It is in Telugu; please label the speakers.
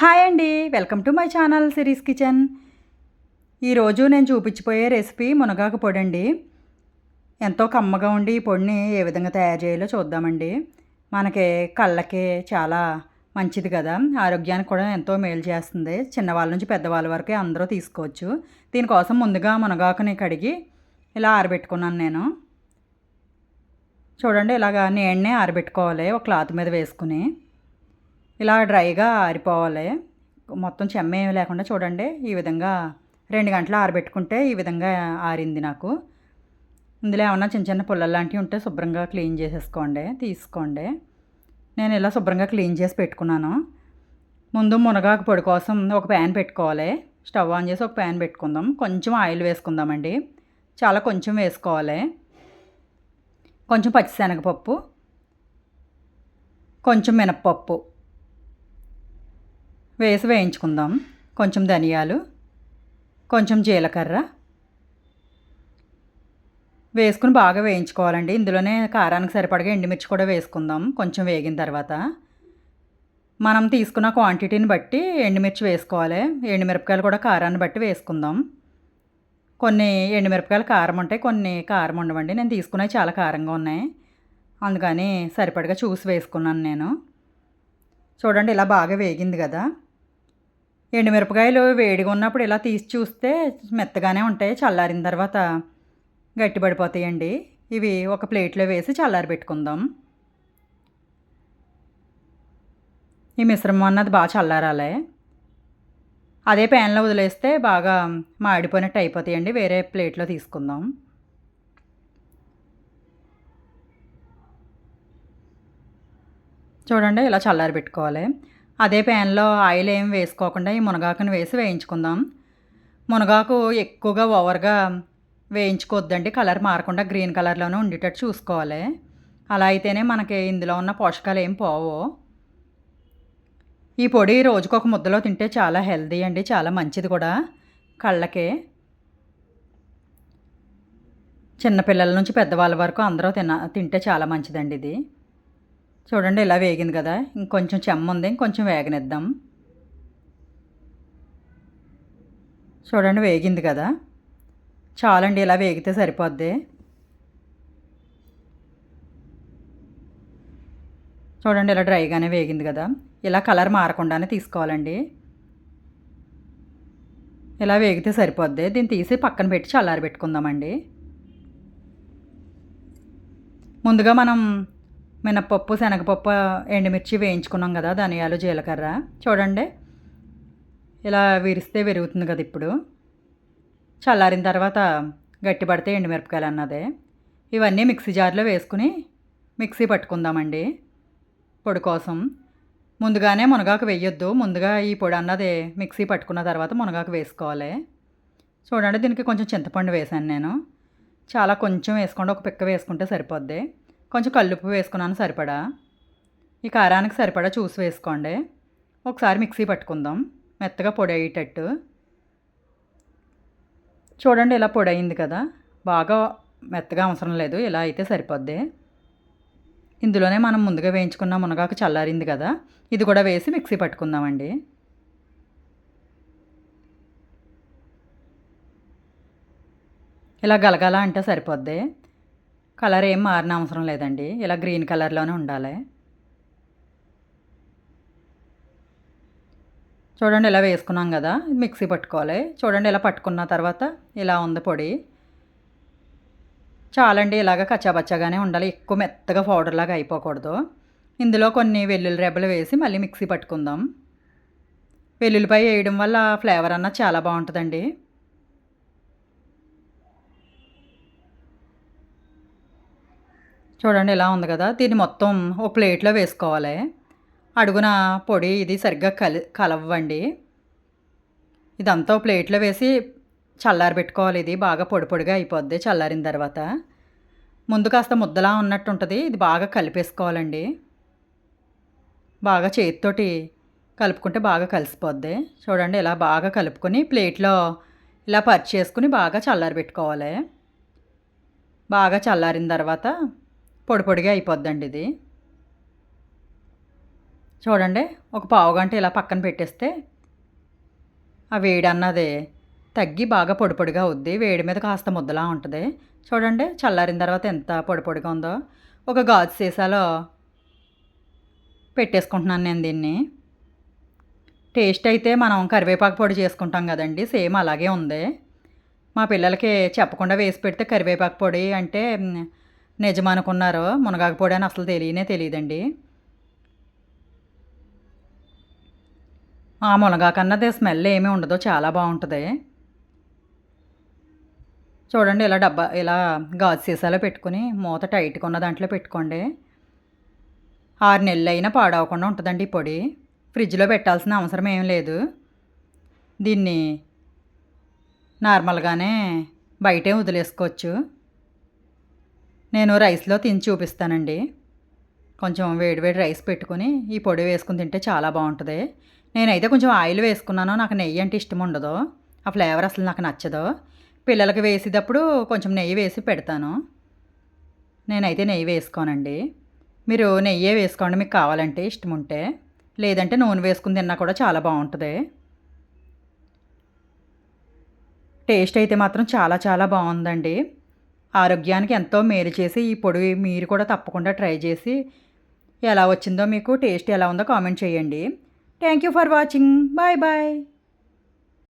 Speaker 1: హాయ్ అండి. Welcome to my channel Siri's kitchen. ఈరోజు నేను చూపించిపోయే రెసిపీ మునగాకు పొడి అండి ఎంతో కమ్మగా ఉండి ఈ పొడిని ఏ విధంగా తయారు చేయాలో చూద్దామండి. మనకి కళ్ళకి చాలా మంచిది కదా. ఆరోగ్యానికి కూడా ఎంతో మేలు చేస్తుంది. చిన్నవాళ్ళ నుంచి పెద్దవాళ్ళ వరకే అందరూ తీసుకోవచ్చు. దీనికోసం ముందుగా మునగాకుని కడిగి ఇలా ఆరబెట్టుకున్నాను నేను. చూడండి ఇలాగా నేనే ఆరబెట్టుకోవాలి. ఒక క్లాత్ మీద వేసుకుని. ఇలా డ్రైగా ఆరిపోవాలి. మొత్తం చెమ్మ లేకుండా చూడండి. ఈ విధంగా రెండు గంటలు ఆరబెట్టుకుంటే ఈ విధంగా ఆరింది నాకు. ఇందులో ఏమన్నా చిన్న చిన్న పుల్లలు లాంటివి ఉంటే శుభ్రంగా క్లీన్ చేసేసుకోండి. తీసుకోండి. నేను ఇలా శుభ్రంగా క్లీన్ చేసి పెట్టుకున్నాను. ముందు మునగాకు పొడి కోసం ఒక ప్యాన్ పెట్టుకోవాలి. స్టవ్ ఆన్ చేసి ఒక ప్యాన్ పెట్టుకుందాం. కొంచెం ఆయిల్ వేసుకుందామండి. చాలా కొంచెం వేసుకోవాలి. కొంచెం పచ్చిశనగపప్పు. కొంచెం మినప్పప్పు. వేసి వేయించుకుందాం. కొంచెం ధనియాలు కొంచెం జీలకర్ర వేసుకుని బాగా వేయించుకోవాలండి. ఇందులోనే కారానికి సరిపడగా ఎండుమిర్చి కూడా వేసుకుందాం కొంచెం వేగిన తర్వాత. మనం తీసుకున్న క్వాంటిటీని బట్టి ఎండుమిర్చి వేసుకోవాలి. ఎండుమిరపకాయలు కూడా కారాన్ని బట్టి వేసుకుందాం. కొన్ని ఎండుమిరపకాయలు కారం ఉంటాయి కొన్ని కారం ఉండవండి. నేను తీసుకున్నవి చాలా కారంగా ఉన్నాయి. అందుకని సరిపడగా చూసి వేసుకున్నాను నేను. చూడండి ఇలా బాగా వేగింది కదా. ఎండుమిరపకాయలు వేడిగా ఉన్నప్పుడు ఇలా తీసి చూస్తే మెత్తగానే ఉంటాయి. చల్లారిన తర్వాత గట్టిపడిపోతాయండి. ఇవి ఒక ప్లేట్లో వేసి చల్లారి పెట్టుకుందాం. ఈ మిశ్రమం అన్నది బాగా చల్లారాలే. అదే ప్యాన్లో వదిలేస్తే బాగా మాడిపోయినట్టు అయిపోతాయండి. వేరే ప్లేట్లో తీసుకుందాం. చూడండి ఇలా చల్లారి పెట్టుకోవాలి. అదే ప్యాన్లో ఆయిల్ ఏం వేసుకోకుండా ఈ మునగాకును వేసి వేయించుకుందాం. మునగాకు ఎక్కువగా ఓవర్గా వేయించుకోవద్దండి కలర్ మారకుండా గ్రీన్ కలర్లోనే ఉండేటట్టు చూసుకోవాలి. అలా అయితేనే మనకి ఇందులో ఉన్న పోషకాలు ఏం పోవు. ఈ పొడి రోజుకొక ముద్దలో తింటే చాలా హెల్దీ అండి చాలా మంచిది కూడా కళ్ళకి. చిన్నపిల్లల నుంచి పెద్దవాళ్ళ వరకు అందరూ తిన తింటే చాలా మంచిదండి ఇది. చూడండి ఇలా వేగింది కదా. ఇంకొంచెం చెమ్మ ఉంది ఇంకొంచెం వేగనిద్దాం. చూడండి వేగింది కదా. చాలండి ఇలా వేగితే సరిపోద్ది. చూడండి ఇలా డ్రైగానే వేగింది కదా. ఇలా కలర్ మారకుండానే తీసుకోవాలండి. ఇలా వేగితే సరిపోద్ది. దీన్ని తీసి పక్కన పెట్టి చల్లారి పెట్టుకుందామండి ముందుగా మనం మినప్పప్పు శనగపప్పు ఎండుమిర్చి వేయించుకున్నాం కదా ధనియాలు జీలకర్ర. చూడండి. ఇలా విరిస్తే విరుగుతుంది కదా ఇప్పుడు. చల్లారిన తర్వాత గట్టి పడితే ఎండుమిరపకాయలు అన్నదే. ఇవన్నీ మిక్సీ జార్లో వేసుకుని మిక్సీ పట్టుకుందామండి. పొడి కోసం. ముందుగానే మునగాకు వేయొద్దు. ముందుగా ఈ పొడి అన్నది మిక్సీ పట్టుకున్న తర్వాత మునగాకు వేసుకోవాలి. చూడండి దీనికి కొంచెం చింతపండు వేసాను నేను. చాలా కొంచెం వేసుకోండి. ఒక పిక్క వేసుకుంటే సరిపోద్ది. కొంచెం కల్లుప్పు వేసుకున్నాను సరిపడా? ఈ కారానికి సరిపడా చూసి వేసుకోండి. ఒకసారి మిక్సీ పట్టుకుందాం. మెత్తగా పొడి అయ్యేటట్టు చూడండి ఇలా పొడి అయింది కదా. బాగా మెత్తగా అవసరం లేదు. ఇలా అయితే సరిపోద్ది. ఇందులోనే మనం ముందుగా వేయించుకున్న మునగాకు చల్లారింది కదా. ఇది కూడా వేసి మిక్సీ పట్టుకుందామండి. ఇలా గలగల అంటే సరిపోద్ది. కలర్ ఏం మారిన అవసరం లేదండి. ఇలా గ్రీన్ కలర్లోనే ఉండాలి. చూడండి ఇలా వేసుకున్నాం కదా మిక్సీ పట్టుకోవాలి. చూడండి ఇలా పట్టుకున్న తర్వాత ఇలా ఉంది పొడి. చాలండి ఇలాగ కచ్చాబచ్చాగానే ఉండాలి. ఎక్కువ మెత్తగా పౌడర్ లాగా అయిపోకూడదు. ఇందులో కొన్ని వెల్లుల్లి రెబ్బలు వేసి మళ్ళీ మిక్సీ పట్టుకుందాం. వెల్లుల్లిపాయ వేయడం వల్ల ఫ్లేవర్ అన్న చాలా బాగుంటుందండి. చూడండి ఇలా ఉంది కదా. దీన్ని మొత్తం ఒక ప్లేట్లో వేసుకోవాలి. అడుగున పొడి ఇది సరిగ్గా కలి కలవ్వండి ఇదంతా ప్లేట్లో వేసి చల్లారి పెట్టుకోవాలి. ఇది బాగా పొడి పొడిగా అయిపోద్ది చల్లారిన తర్వాత. ముందు కాస్త ముద్దలా ఉన్నట్టు ఉంటుంది ఇది బాగా కలిపేసుకోవాలండి. బాగా చేతితోటి కలుపుకుంటే బాగా కలిసిపోద్ది. చూడండి ఇలా బాగా కలుపుకొని ప్లేట్లో ఇలా పరిచేసుకుని బాగా చల్లారి పెట్టుకోవాలి. బాగా చల్లారిన తర్వాత పొడి పొడిగా అయిపోద్దండి ఇది. చూడండి ఒక పావు గంట ఇలా పక్కన పెట్టేస్తే ఆ వేడి అన్నది తగ్గి బాగా పొడి పొడిగా అవుద్ది. వేడి మీద కాస్త ముద్దలా ఉంటుంది. చూడండి చల్లారిన తర్వాత ఎంత పొడి పొడిగా ఉందో. ఒక గాజు సీసాలో పెట్టేసుకుంటున్నాను నేను దీన్ని. టేస్ట్ అయితే మనం కరివేపాకు పొడి చేసుకుంటాం కదండి సేమ్ అలాగే ఉంది. మా పిల్లలకి చెప్పకుండా వేసి పెడితే కరివేపాకు పొడి అంటే నిజమనుకున్నారో మునగాకు పొడి అని అసలు తెలియనే తెలియదండి. ఆ మునగాకన్నది స్మెల్ ఏమీ ఉండదు చాలా బాగుంటుంది. చూడండి ఇలా డబ్బా ఇలా గాజు సీసాలో పెట్టుకుని మూత టైట్గా ఉన్న దాంట్లో పెట్టుకోండి. ఆరు నెలలు అయినా పాడవకుండా ఉంటుందండి ఈ పొడి. ఫ్రిడ్జ్లో పెట్టాల్సిన అవసరం ఏం లేదు. దీన్ని నార్మల్గానే బయటే వదిలేసుకోవచ్చు. నేను రైస్లో తిని చూపిస్తానండి. కొంచెం వేడివేడి రైస్ పెట్టుకుని ఈ పొడి వేసుకుని తింటే చాలా బాగుంటుంది. నేనైతే కొంచెం ఆయిల్ వేసుకున్నాను. నాకు నెయ్యి అంటే ఇష్టం ఉండదు. ఆ ఫ్లేవర్ అసలు నాకు నచ్చదు. పిల్లలకి వేసేటప్పుడు కొంచెం నెయ్యి వేసి పెడతాను. నేనైతే నెయ్యి వేసుకోనండి. మీరు నెయ్యే వేసుకోండి. మీకు కావాలంటే ఇష్టం ఉంటే. లేదంటే నూనె వేసుకుని తిన్నా కూడా చాలా బాగుంటుంది. టేస్ట్ అయితే మాత్రం చాలా చాలా బాగుందండి. ఆరోగ్యానికి ఎంతో మేలు చేసి ఈ పొడి మీరు కూడా తప్పకుండా ట్రై చేసి ఎలా వచ్చిందో మీకు టేస్ట్ ఎలా ఉందో కామెంట్ చేయండి. Thank you for watching. Bye bye.